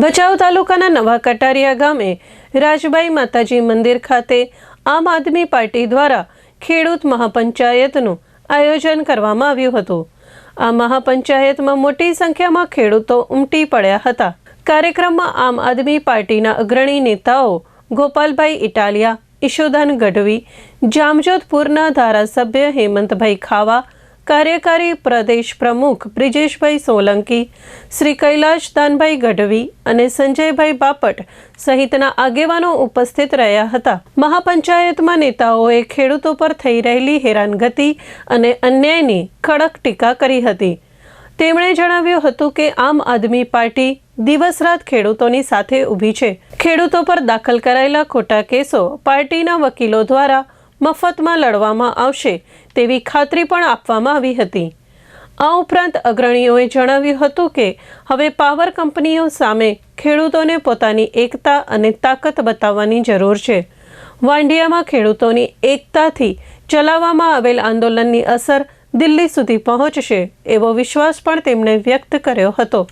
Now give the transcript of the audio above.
ભચાઉ તાલુકાના નવા કટારિયા ગામે રાજબાઈ માતાજી મંદિર ખાતે આમ આદમી પાર્ટી દ્વારા ખેડૂત મહાપંચાયતનું આયોજન કરવામાં આવ્યું હતું. આ મહાપંચાયતમાં મોટી સંખ્યામાં ખેડૂતો ઉમટી પડ્યા હતા. કાર્યક્રમમાં આમ આદમી પાર્ટીના અગ્રણી નેતાઓ ગોપાલભાઈ ઇટાલિયા ઈશુદાન ગઢવી, જામજોધપુરના ધારાસભ્ય હેમંતભાઈ ખાવા કાર્યકારી પ્રદેશ પ્રમુખ બ્રિજેશભાઈ સોલંકી, શ્રી કૈલાશ દાનભાઈ ગઢવી અને સંજયભાઈ બાપટ સહિતના આગેવાનો ઉપસ્થિત રહ્યા હતા. મહાપંચાયતમાં નેતાઓએ ખેડૂતો પર થઈ રહેલી હેરાનગતિ અને અન્યાયની કડક ટીકા કરી હતી. તેમણે જણાવ્યું હતું કે આમ આદમી પાર્ટી દિવસ રાત ખેડૂતોની સાથે ઊભી છે. ખેડૂતો પર દાખલ કરાયેલા ખોટા કેસો પાર્ટીના વકીલો દ્વારા મફતમાં લડવામાં આવશે તેવી ખાતરી પણ આપવામાં આવી હતી. આ ઉપરાંત અગ્રણીઓએ જણાવ્યું હતું કે હવે પાવર કંપનીઓ સામે ખેડૂતોને પોતાની એકતા અને તાકાત બતાવવાની જરૂર છે. વાંડિયામાં ખેડૂતોની એકતાથી ચલાવવામાં આવેલ આંદોલનની અસર દિલ્હી સુધી પહોંચશે એવો વિશ્વાસ પણ તેમણે વ્યક્ત કર્યો હતો.